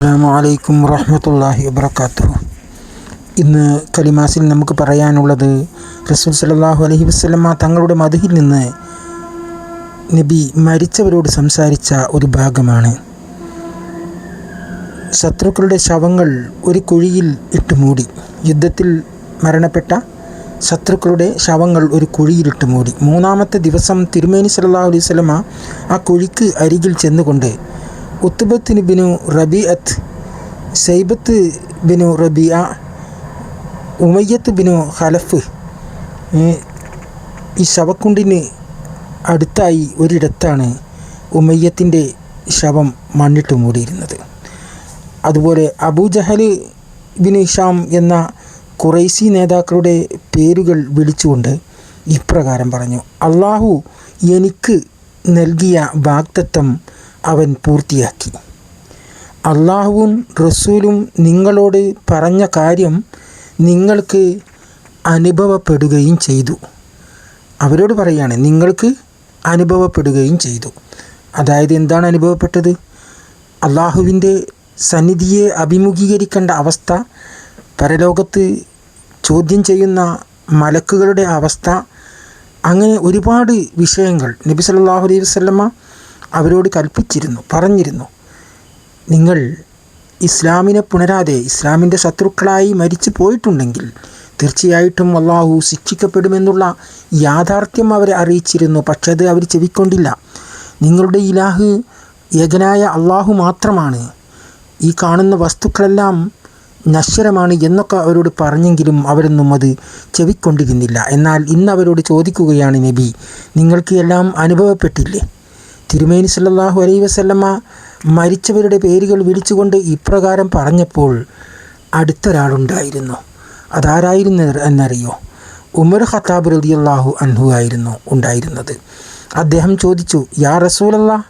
അസ്സാം വലൈക്കും വറഹമത്തല്ലാഹി വബർക്കാത്തു ഇന്ന് കലിമാസിൽ നമുക്ക് പറയാനുള്ളത് റസൂൽ സലാഹു അലഹി വസ്ലമ തങ്ങളുടെ മധുഹിൽ നിന്ന് നബി മരിച്ചവരോട് സംസാരിച്ച ഒരു ഭാഗമാണ്. ശത്രുക്കളുടെ ശവങ്ങൾ ഒരു കുഴിയിൽ ഇട്ട് മൂടി. യുദ്ധത്തിൽ മരണപ്പെട്ട ശത്രുക്കളുടെ ശവങ്ങൾ ഒരു കുഴിയിലിട്ട് മൂടി. മൂന്നാമത്തെ ദിവസം തിരുമേനി സല്ലാഹു അലൈഹി സ്വലമ ആ കുഴിക്ക് അരികിൽ ചെന്നുകൊണ്ട് ഉത്തുബത്തിന് ബിനു റബിഅത്ത് സൈബത്ത് ബിനു റബിയ ഉമയ്യത്ത് ബിനു ഹലഫ് ഈ ശവക്കുണ്ടിന് അടുത്തായി ഒരിടത്താണ് ഉമയ്യത്തിന്റെ ശവം മണ്ണിട്ട് മൂടിയിരുന്നത്. അതുപോലെ അബൂജഹൽ ബിൻ ഹിഷാം എന്ന കുറൈസി നേതാക്കളുടെ പേരുകൾ വിളിച്ചുകൊണ്ട് ഇപ്രകാരം പറഞ്ഞു അള്ളാഹു എനിക്ക് നൽകിയ വാഗ്ദത്തം അവൻ പൂർത്തിയാക്കി. അള്ളാഹുവും റസൂലും നിങ്ങളോട് പറഞ്ഞ കാര്യം നിങ്ങൾക്ക് അനുഭവപ്പെടുകയും ചെയ്തു. അവരോട് പറയുകയാണ് നിങ്ങൾക്ക് അനുഭവപ്പെടുകയും ചെയ്തു. അതായത് എന്താണ് അനുഭവപ്പെട്ടത്? അള്ളാഹുവിന്റെ സന്നിധിയെ അഭിമുഖീകരിക്കേണ്ട അവസ്ഥ പരലോകത്ത് ചോദ്യം ചെയ്യുന്ന മലക്കുകളുടെ അവസ്ഥ അങ്ങനെ ഒരുപാട് വിഷയങ്ങൾ. നബി സല്ലല്ലാഹു അലൈഹി വസല്ലമ അവരോട് കൽപ്പിച്ചിരുന്നു പറഞ്ഞിരുന്നു നിങ്ങൾ ഇസ്ലാമിനെ പുണരാതെ ഇസ്ലാമിന്റെ ശത്രുക്കളായി മരിച്ചു പോയിട്ടുണ്ടെങ്കിൽ തീർച്ചയായിട്ടും അള്ളാഹു ശിക്ഷിക്കപ്പെടുമെന്നുള്ള യാഥാർത്ഥ്യം അവരെ അറിയിച്ചിരുന്നു പക്ഷേ അത് അവർ ചെവിക്കൊണ്ടില്ല. നിങ്ങളുടെ ഇലാഹ് ഏകനായ അള്ളാഹു മാത്രമാണ്. ഈ കാണുന്ന വസ്തുക്കളെല്ലാം നശ്വരമാണ് എന്നൊക്കെ അവരോട് പറഞ്ഞെങ്കിലും അവരൊന്നും അത് ചെവിക്കൊണ്ടിരുന്നില്ല. എന്നാൽ ഇന്ന് അവരോട് ചോദിക്കുകയാണ് നബി നിങ്ങൾക്ക് എല്ലാം അനുഭവപ്പെട്ടില്ലേ? തിരുമേനി സല്ലാഹു അലൈ വസല്ലമ്മ മരിച്ചവരുടെ പേരുകൾ വിളിച്ചുകൊണ്ട് ഇപ്രകാരം പറഞ്ഞപ്പോൾ അടുത്തൊരാളുണ്ടായിരുന്നു. അതാരായിരുന്നു എന്നറിയോ? ഉമർ ഖത്താബ് റളിയല്ലാഹു അൻഹു ആയിരുന്നു ഉണ്ടായിരുന്നത്. അദ്ദേഹം ചോദിച്ചു യാ റസൂലല്ലാ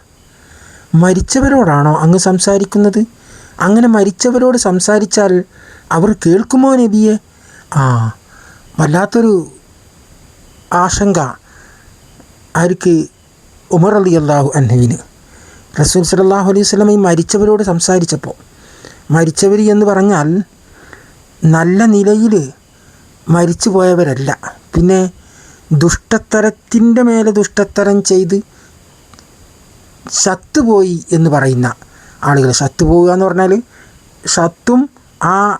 മരിച്ചവരോടാണോ അങ്ങ് സംസാരിക്കുന്നത്? അങ്ങനെ മരിച്ചവരോട് സംസാരിച്ചാൽ അവർ കേൾക്കുമോ നബിയെ? ആ വല്ലാത്തൊരു ആശങ്ക ആർക്ക് ഉമർ അലി അള്ളാഹു അൻഹുവിന്. റസൂൽ സലാഹു അലൈഹി സ്വലം ഈ മരിച്ചവരോട് സംസാരിച്ചപ്പോൾ മരിച്ചവർ എന്ന് പറഞ്ഞാൽ നല്ല നിലയിൽ മരിച്ചു പോയവരല്ല പിന്നെ ദുഷ്ടത്തരത്തിന്റെ മേലെ ദുഷ്ടത്തരം ചെയ്ത് ചത്തുപോയി എന്ന് പറയുന്ന ആളുകൾ ചത്തുപോവുക എന്ന് പറഞ്ഞാൽ ശത്തും ആ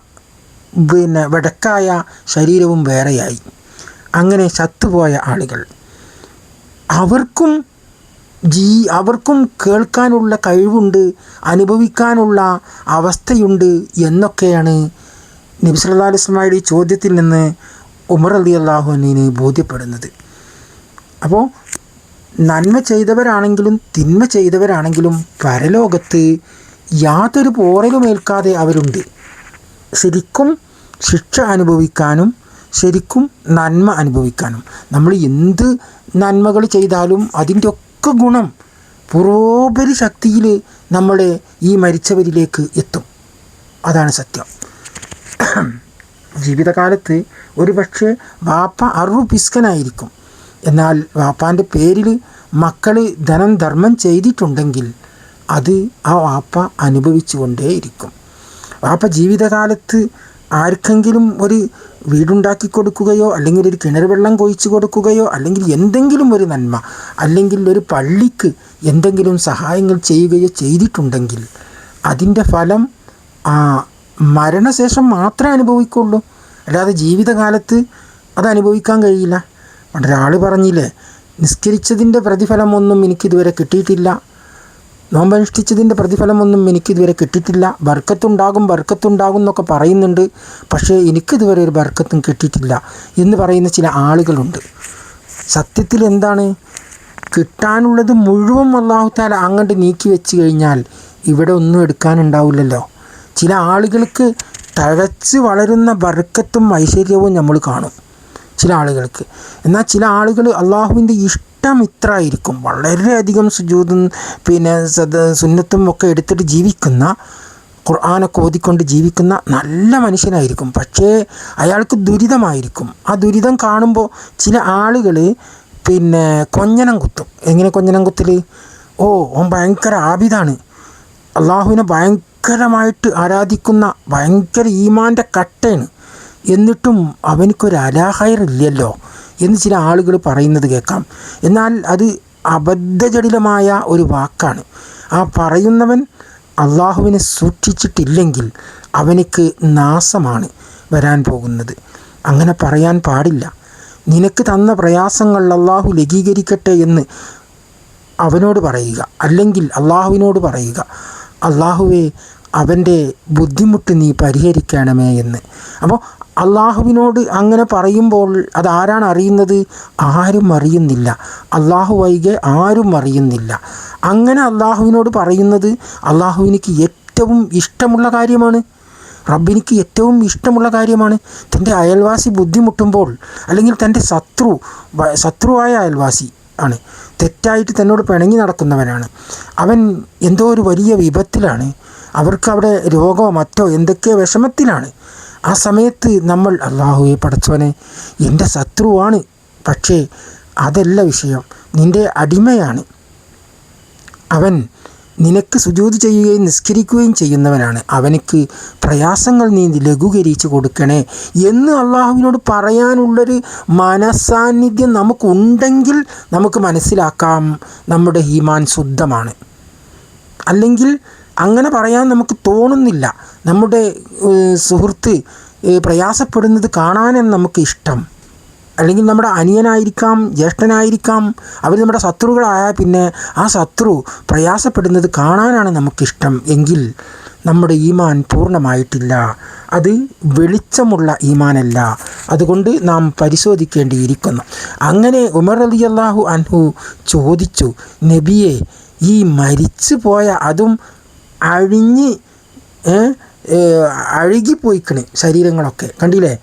പിന്നെ വെടക്കായ ശരീരവും വേറെയായി. അങ്ങനെ ചത്തുപോയ ആളുകൾ. അവർക്കും ജീ അവർക്കും കേൾക്കാനുള്ള കഴിവുണ്ട് അനുഭവിക്കാനുള്ള അവസ്ഥയുണ്ട് എന്നൊക്കെയാണ് നബി സല്ലല്ലാഹു അലൈഹി വസല്ലമയുടെ ഈ ചോദ്യത്തിൽ നിന്ന് ഉമർ അലി അള്ളാഹുവിന് ബോധ്യപ്പെടുന്നത്. അപ്പോൾ നന്മ ചെയ്തവരാണെങ്കിലും തിന്മ ചെയ്തവരാണെങ്കിലും പരലോകത്ത് യാതൊരു പോറലുമേൽക്കാതെ അവരുണ്ട്. ശരിക്കും ശിക്ഷ അനുഭവിക്കാനും ശരിക്കും നന്മ അനുഭവിക്കാനും. നമ്മൾ എന്ത് നന്മകൾ ചെയ്താലും അതിന്റെ ഒക്കെ ഗുണം. പുറോപരി ശക്തിയിൽ നമ്മളെ ഈ മരിച്ചവരിലേക്ക് എത്തും. അതാണ് സത്യം. ജീവിതകാലത്ത് ഒരു പക്ഷേ വാപ്പ അറു പിസ്കനായിരിക്കും എന്നാൽ വാപ്പാന്റെ പേരിൽ മക്കൾ ധനം ധർമ്മം ചെയ്തിട്ടുണ്ടെങ്കിൽ അത് ആ വാപ്പ അനുഭവിച്ചു കൊണ്ടേയിരിക്കും വാപ്പ ജീവിതകാലത്ത് ആർക്കെങ്കിലും ഒരു വീടുണ്ടാക്കി കൊടുക്കുകയോ അല്ലെങ്കിൽ ഒരു കിണർ വെള്ളം കൊഴിച്ചു കൊടുക്കുകയോ അല്ലെങ്കിൽ എന്തെങ്കിലും ഒരു നന്മ അല്ലെങ്കിൽ ഒരു പള്ളിക്ക് എന്തെങ്കിലും സഹായങ്ങൾ ചെയ്യുകയോ ചെയ്തിട്ടുണ്ടെങ്കിൽ അതിന്റെ ഫലം മരണശേഷം മാത്രമേ അനുഭവിക്കുള്ളൂ. അല്ലാതെ ജീവിതകാലത്ത് അത് അനുഭവിക്കാൻ കഴിയില്ല. ഒരാൾ പറഞ്ഞില്ലേ നിസ്കരിച്ചതിന്റെ പ്രതിഫലമൊന്നും എനിക്കിതുവരെ കിട്ടിയിട്ടില്ല. നോമ്പനുഷ്ഠിച്ചതിന്റെ പ്രതിഫലമൊന്നും എനിക്കിതുവരെ കിട്ടിയിട്ടില്ല. ബർക്കത്തുണ്ടാകും ബർക്കത്തുണ്ടാകും എന്നൊക്കെ പറയുന്നുണ്ട്. പക്ഷേ എനിക്കിതുവരെ ഒരു ബർക്കത്തും കിട്ടിയിട്ടില്ല എന്ന് പറയുന്ന ചില ആളുകളുണ്ട്. സത്യത്തിൽ എന്താണ്? കിട്ടാനുള്ളത് മുഴുവൻ അള്ളാഹുത്താല അങ്ങോട്ട് നീക്കി വെച്ച് കഴിഞ്ഞാൽ ഇവിടെ ഒന്നും എടുക്കാനുണ്ടാവില്ലല്ലോ. ചില ആളുകൾക്ക് തഴച്ച് വളരുന്ന ബർക്കത്തും ഐശ്വര്യവും നമ്മൾ കാണും. ചില ആളുകൾക്ക്. എന്നാൽ ചില ആളുകൾ അള്ളാഹുവിന്റെ ഇഷ്ടമിത്രായിരിക്കും. വളരെയധികം സുജൂതും പിന്നെ സുന്നത്തും ഒക്കെ എടുത്തിട്ട് ജീവിക്കുന്ന ഖുർആാനൊക്കെ ഓതിക്കൊണ്ട് ജീവിക്കുന്ന നല്ല മനുഷ്യനായിരിക്കും. പക്ഷേ അയാൾക്ക് ദുരിതമായിരിക്കും. ആ ദുരിതം കാണുമ്പോൾ ചില ആളുകൾ പിന്നെ കൊഞ്ഞനം കുത്തും. എങ്ങനെ കൊഞ്ഞനം കുത്തൽ ഓ ഓൻ ഭയങ്കര ആബിദാണ്. അള്ളാഹുവിനെ ഭയങ്കര ഭയങ്കരമായിട്ട് ആരാധിക്കുന്ന ഭയങ്കര ഈമാന്റെ കട്ടയാണ്. എന്നിട്ടും അവനിക്കൊരു അലാഹയറില്ലല്ലോ. എന്ന് ചില ആളുകൾ പറയുന്നത് കേൾക്കാം. എന്നാൽ അത് അബദ്ധജടിലമായ ഒരു വാക്കാണ്. ആ പറയുന്നവൻ അള്ളാഹുവിനെ സൂക്ഷിച്ചിട്ടില്ലെങ്കിൽ അവനിക്ക് നാശമാണ് വരാൻ പോകുന്നത്. അങ്ങനെ പറയാൻ പാടില്ല. നിനക്ക് തന്ന പ്രയാസങ്ങൾ അള്ളാഹു ലഘീകരിക്കട്ടെ എന്ന് അവനോട് പറയുക. അല്ലെങ്കിൽ അള്ളാഹുവിനോട് പറയുക അള്ളാഹുവെ അവന്റെ ബുദ്ധിമുട്ട് നീ പരിഹരിക്കണമേ എന്ന്. അപ്പോൾ അള്ളാഹുവിനോട് അങ്ങനെ പറയുമ്പോൾ അതാരാണ് അറിയുന്നത്? ആരും അറിയുന്നില്ല. അള്ളാഹു വൈകെ ആരും അറിയുന്നില്ല. അങ്ങനെ അള്ളാഹുവിനോട് പറയുന്നത് അള്ളാഹുവിനിക്ക് ഏറ്റവും ഇഷ്ടമുള്ള കാര്യമാണ്. റബ്ബിനിക്ക് ഏറ്റവും ഇഷ്ടമുള്ള കാര്യമാണ്. തന്റെ അയൽവാസി ബുദ്ധിമുട്ടുമ്പോൾ അല്ലെങ്കിൽ തന്റെ ശത്രു ശത്രുവായ അയൽവാസി ആണ്. തെറ്റായിട്ട് തന്നോട് പിണങ്ങി നടക്കുന്നവനാണ്. അവൻ എന്തോ ഒരു വലിയ വിപത്തിലാണ്. അവർക്ക് അവിടെ രോഗമോ മറ്റോ എന്തൊക്കെയോ വിഷമത്തിലാണ്. ആ സമയത്ത് നമ്മൾ അള്ളാഹുവെ പടച്ചവനെ എന്റെ ശത്രുവാണ്. പക്ഷേ അതല്ല വിഷയം. നിന്റെ അടിമയാണ്. അവൻ നിനക്ക് സുജൂത് ചെയ്യുകയും നിസ്കരിക്കുകയും ചെയ്യുന്നവനാണ്. അവനക്ക് പ്രയാസങ്ങൾ നീ ലഘൂകരിച്ച് കൊടുക്കണേ. എന്ന് അള്ളാഹുവിനോട് പറയാനുള്ളൊരു മനസാന്നിധ്യം നമുക്കുണ്ടെങ്കിൽ നമുക്ക് മനസ്സിലാക്കാം. നമ്മുടെ ഹീമാൻ ശുദ്ധമാണ്. അല്ലെങ്കിൽ അങ്ങനെ പറയാൻ നമുക്ക് തോന്നുന്നില്ല. നമ്മുടെ സുഹൃത്ത് പ്രയാസപ്പെടുന്നത് കാണാനാണ് നമുക്ക് ഇഷ്ടം. അല്ലെങ്കിൽ നമ്മുടെ അനിയനായിരിക്കാം ജ്യേഷ്ഠനായിരിക്കാം അവർ നമ്മുടെ ശത്രുക്കളായാൽ പിന്നെ ആ ശത്രു പ്രയാസപ്പെടുന്നത് കാണാനാണ് നമുക്കിഷ്ടം. എങ്കിൽ നമ്മുടെ ഈമാൻ പൂർണമായിട്ടില്ല. അത് വെളിച്ചമുള്ള ഈമാനല്ല. അതുകൊണ്ട് നാം പരിശോധിക്കേണ്ടിയിരിക്കുന്നു. അങ്ങനെ ഉമർ അലി അള്ളാഹു അൻഹു ചോദിച്ചു നബിയെ ഈ മരിച്ചു പോയ അതും അഴിഞ്ഞ് അഴുകിപ്പോയിക്കണ് ശരീരങ്ങളൊക്കെ. കണ്ടില്ലേ?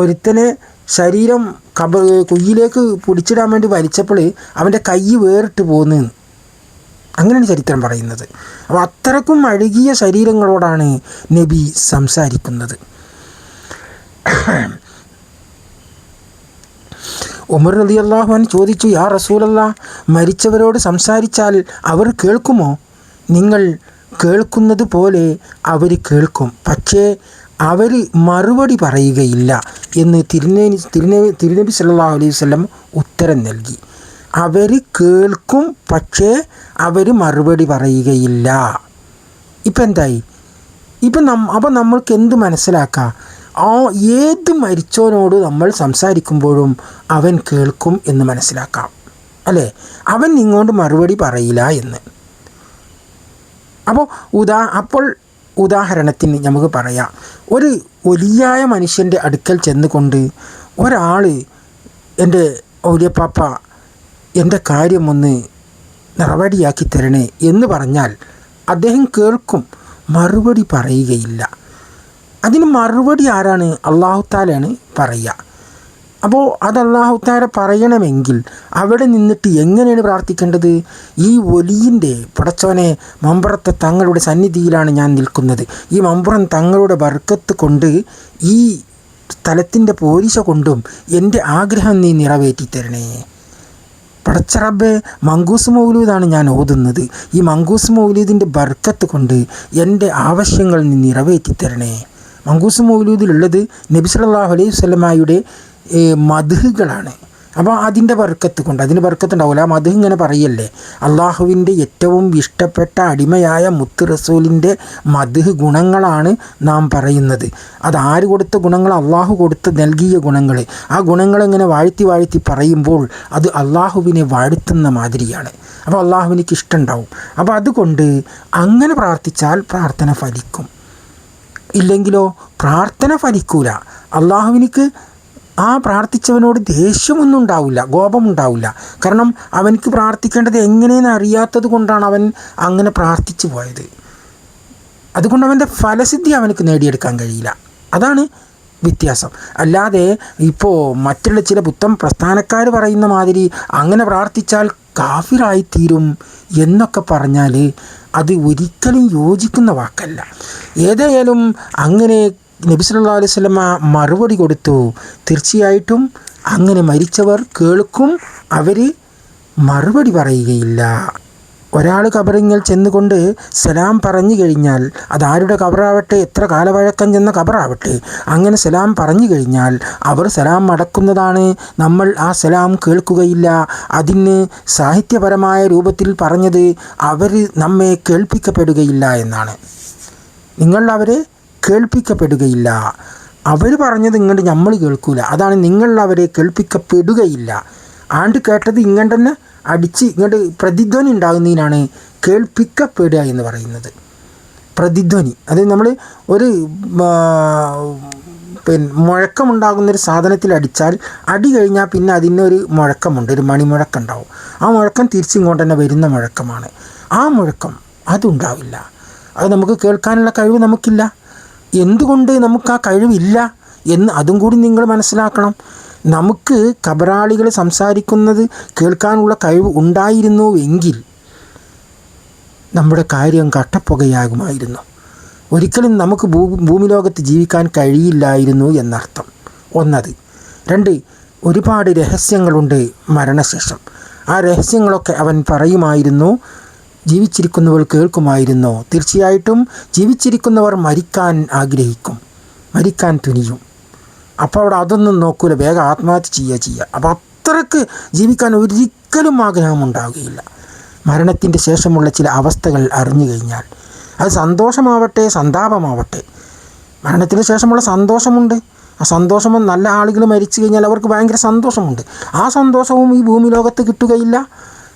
ഒരുത്തനെ ശരീരം കബ കുയ്യിലേക്ക് പിടിച്ചിടാൻ വേണ്ടി വലിച്ചപ്പോൾ അവന്റെ കൈ വേറിട്ട് പോകുന്നു അങ്ങനെയാണ് ചരിത്രം പറയുന്നത്. അപ്പോൾ അത്രക്കും അഴുകിയ ശരീരങ്ങളോടാണ് നബി സംസാരിക്കുന്നത്. ഉമർ അലി അള്ളാഹുൻ ചോദിച്ചു യാ റസൂലല്ല മരിച്ചവരോട് സംസാരിച്ചാൽ അവർ കേൾക്കുമോ? നിങ്ങൾ കേൾക്കുന്നത് പോലെ അവർ കേൾക്കും. പക്ഷേ അവർ മറുപടി പറയുകയില്ല എന്ന് തിരുനേനി തിരുനബി തിരുനബി സല്ലല്ലാഹു അലൈഹി വസല്ലം ഉത്തരം നൽകി. അവർ കേൾക്കും പക്ഷേ അവർ മറുപടി പറയുകയില്ല. ഇപ്പം എന്തായി? ഇപ്പം നം അപ്പം നമ്മൾക്ക് എന്ത് മനസ്സിലാക്കാം? ആ ഏത് മരിച്ചവനോട് നമ്മൾ സംസാരിക്കുമ്പോഴും അവൻ കേൾക്കും എന്ന് മനസ്സിലാക്കാം. അല്ലേ? അവൻ ഇങ്ങോട്ട് മറുപടി പറയില്ല എന്ന്. അപ്പോൾ ഉദാ അപ്പോൾ ഉദാഹരണത്തിന് നമുക്ക് പറയാം. ഒരു വലിയായ മനുഷ്യന്റെ അടുക്കൽ ചെന്നുകൊണ്ട് ഒരാൾ എന്റെ ഔലിയപ്പാപ്പ എന്റെ കാര്യം ഒന്ന് നടപടിയാക്കി തരണേ എന്ന് പറഞ്ഞാൽ അദ്ദേഹം കേൾക്കും മറുപടി പറയുകയില്ല. അതിന് മറുപടി ആരാണ്? അള്ളാഹുത്താലാണ് പറയുക. അപ്പോൾ അത് അള്ളാഹുത്താര പറയണമെങ്കിൽ അവിടെ നിന്നിട്ട് എങ്ങനെയാണ് പ്രാർത്ഥിക്കേണ്ടത്? ഈ ഒലിയിന്റെ പടച്ചവനെ മമ്പുറത്തെ തങ്ങളുടെ സന്നിധിയിലാണ് ഞാൻ നിൽക്കുന്നത്. ഈ മമ്പുറം തങ്ങളുടെ വർക്കത്ത് കൊണ്ട് ഈ സ്ഥലത്തിന്റെ പോലീശ കൊണ്ടും എന്റെ ആഗ്രഹം നീ നിറവേറ്റി തരണേ പടച്ചറബ് മങ്കൂസ് മൗലൂദാണ് ഞാൻ ഓതുന്നത്. ഈ മങ്കൂസ് മൗലൂദിന്റെ ബർക്കത്ത് കൊണ്ട് എന്റെ ആവശ്യങ്ങൾ നീ നിറവേറ്റി തരണേ മങ്കൂസ് മൗലൂദിലുള്ളത് നബി സല്ലല്ലാഹു അലൈഹി വസല്ലമയുടെ മധുകളാണ് അപ്പോൾ അതിന്റെ ബർക്കത്ത് കൊണ്ട് അതിന് ബർക്കത്തുണ്ടാവില്ല ആ മധു ഇങ്ങനെ പറയല്ലേ അള്ളാഹുവിന്റെ ഏറ്റവും ഇഷ്ടപ്പെട്ട അടിമയായ മുത്ത് റസൂലിന്റെ മധു ഗുണങ്ങളാണ് നാം പറയുന്നത്. അത് ആര് കൊടുത്ത ഗുണങ്ങൾ? അള്ളാഹു കൊടുത്ത് നൽകിയ ഗുണങ്ങൾ. ആ ഗുണങ്ങളിങ്ങനെ വാഴ്ത്തി വാഴ്ത്തി പറയുമ്പോൾ അത് അള്ളാഹുവിനെ വാഴ്ത്തുന്ന മാതിരിയാണ്. അപ്പോൾ അള്ളാഹുവിനിക്ക് ഇഷ്ടമുണ്ടാവും. അപ്പോൾ അതുകൊണ്ട് അങ്ങനെ പ്രാർത്ഥിച്ചാൽ പ്രാർത്ഥന ഫലിക്കും. ഇല്ലെങ്കിലോ പ്രാർത്ഥന ഫലിക്കൂല. അള്ളാഹുവിനിക്ക് ആ പ്രാർത്ഥിച്ചവനോട് ദേഷ്യമൊന്നും ഉണ്ടാവില്ല കോപമുണ്ടാവില്ല. കാരണം അവനക്ക് പ്രാർത്ഥിക്കേണ്ടത് എങ്ങനെയെന്ന് അറിയാത്തത് കൊണ്ടാണ് അവൻ അങ്ങനെ പ്രാർത്ഥിച്ചു പോയത്. അതുകൊണ്ട് അവന്റെ ഫലസിദ്ധി അവനക്ക് നേടിയെടുക്കാൻ കഴിയില്ല. അതാണ് വ്യത്യാസം. അല്ലാതെ ഇപ്പോൾ മറ്റുള്ള ചില പുത്തൻ പ്രസ്ഥാനക്കാർ പറയുന്ന മാതിരി അങ്ങനെ പ്രാർത്ഥിച്ചാൽ കാഫിറായിത്തീരും എന്നൊക്കെ പറഞ്ഞാൽ അത് ഒരിക്കലും യോജിക്കുന്ന വാക്കല്ല. ഏതായാലും അങ്ങനെ നബി അലൈവല്ല മറുപടി കൊടുത്തു. തീർച്ചയായിട്ടും അങ്ങനെ മരിച്ചവർ കേൾക്കും അവർ മറുപടി പറയുകയില്ല. ഒരാൾ കബറിങ്ങിൽ ചെന്നുകൊണ്ട് സലാം പറഞ്ഞു കഴിഞ്ഞാൽ അതാരുടെ കബറാവട്ടെ എത്ര കാലവഴക്കം ചെന്ന കബറാവട്ടെ അങ്ങനെ സലാം പറഞ്ഞു കഴിഞ്ഞാൽ അവർ സലാം മടക്കുന്നതാണ് നമ്മൾ ആ സലാം കേൾക്കുകയില്ല. അതിന് സാഹിത്യപരമായ രൂപത്തിൽ പറഞ്ഞത് അവർ നമ്മെ കേൾപ്പിക്കപ്പെടുകയില്ല എന്നാണ്. നിങ്ങൾ അവരെ കേൾപ്പിക്കപ്പെടുകയില്ല. അവർ പറഞ്ഞത് ഇങ്ങോട്ട് നമ്മൾ കേൾക്കൂല. അതാണ് നിങ്ങൾ അവരെ കേൾപ്പിക്കപ്പെടുകയില്ല. ആണ്ട് കേട്ടത് ഇങ്ങോട്ട് തന്നെ അടിച്ച് ഇങ്ങോട്ട് പ്രതിധ്വനി ഉണ്ടാകുന്നതിനാണ് കേൾപ്പിക്കപ്പെടുക എന്ന് പറയുന്നത്. പ്രതിധ്വനി. അത് നമ്മൾ ഒരു പിന്നെ മുഴക്കമുണ്ടാകുന്നൊരു സാധനത്തിൽ അടിച്ചാൽ അടി കഴിഞ്ഞാൽ പിന്നെ അതിനൊരു മുഴക്കമുണ്ട്. ഒരു മണിമുഴക്കം ഉണ്ടാവും ആ മുഴക്കം തിരിച്ചിങ്ങോട്ട് തന്നെ വരുന്ന മുഴക്കമാണ്. ആ മുഴക്കം അതുണ്ടാവില്ല. അത് നമുക്ക് കേൾക്കാനുള്ള കഴിവ് നമുക്കില്ല. എന്തുകൊണ്ട് നമുക്ക് ആ കഴിവില്ല എന്ന് അതും കൂടി നിങ്ങൾ മനസ്സിലാക്കണം. നമുക്ക് കബറാളികൾ സംസാരിക്കുന്നത് കേൾക്കാനുള്ള കഴിവ് ഉണ്ടായിരുന്നു എങ്കിൽ നമ്മുടെ കാര്യം കട്ടപ്പുകയാകുമായിരുന്നു. ഒരിക്കലും നമുക്ക് ഭൂ ഭൂമിലോകത്ത് ജീവിക്കാൻ കഴിയില്ലായിരുന്നു എന്നർത്ഥം. ഒന്നത്. രണ്ട് ഒരുപാട് രഹസ്യങ്ങളുണ്ട് മരണശേഷം. ആ രഹസ്യങ്ങളൊക്കെ അവൻ പറയുമായിരുന്നു ജീവിച്ചിരിക്കുന്നവർ കേൾക്കുമായിരുന്നു. തീർച്ചയായിട്ടും ജീവിച്ചിരിക്കുന്നവർ മരിക്കാൻ ആഗ്രഹിക്കും. മരിക്കാൻ തുനിയും. അപ്പോൾ അവിടെ അതൊന്നും നോക്കൂല. വേഗം ആത്മഹത്യ ചെയ്യുക ചെയ്യുക. അപ്പോൾ അത്രയ്ക്ക് ജീവിക്കാൻ ഒരിക്കലും ആഗ്രഹമുണ്ടാവുകയില്ല. മരണത്തിന്റെ ശേഷമുള്ള ചില അവസ്ഥകൾ അറിഞ്ഞു കഴിഞ്ഞാൽ അത് സന്തോഷമാവട്ടെ സന്താപമാവട്ടെ. മരണത്തിന് ശേഷമുള്ള സന്തോഷമുണ്ട്. ആ സന്തോഷം നല്ല ആളുകൾ മരിച്ചു കഴിഞ്ഞാൽ അവർക്ക് ഭയങ്കര സന്തോഷമുണ്ട്. ആ സന്തോഷവും ഈ ഭൂമി ലോകത്ത് കിട്ടുകയില്ല.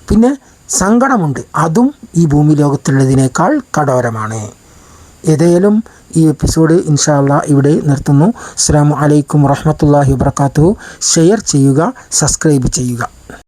പിന്നെ സങ്കടമുണ്ട്. അതും ഈ ഭൂമി ലോകത്തുള്ളതിനേക്കാൾ കടോരമാണ് ഏതായാലും ഈ എപ്പിസോഡ് ഇൻഷാല്ല ഇവിടെ നിർത്തുന്നു. അസ്സാം വലൈക്കും വറഹമത്തല്ലാഹി വാത്തു ഷെയർ ചെയ്യുക സബ്സ്ക്രൈബ് ചെയ്യുക.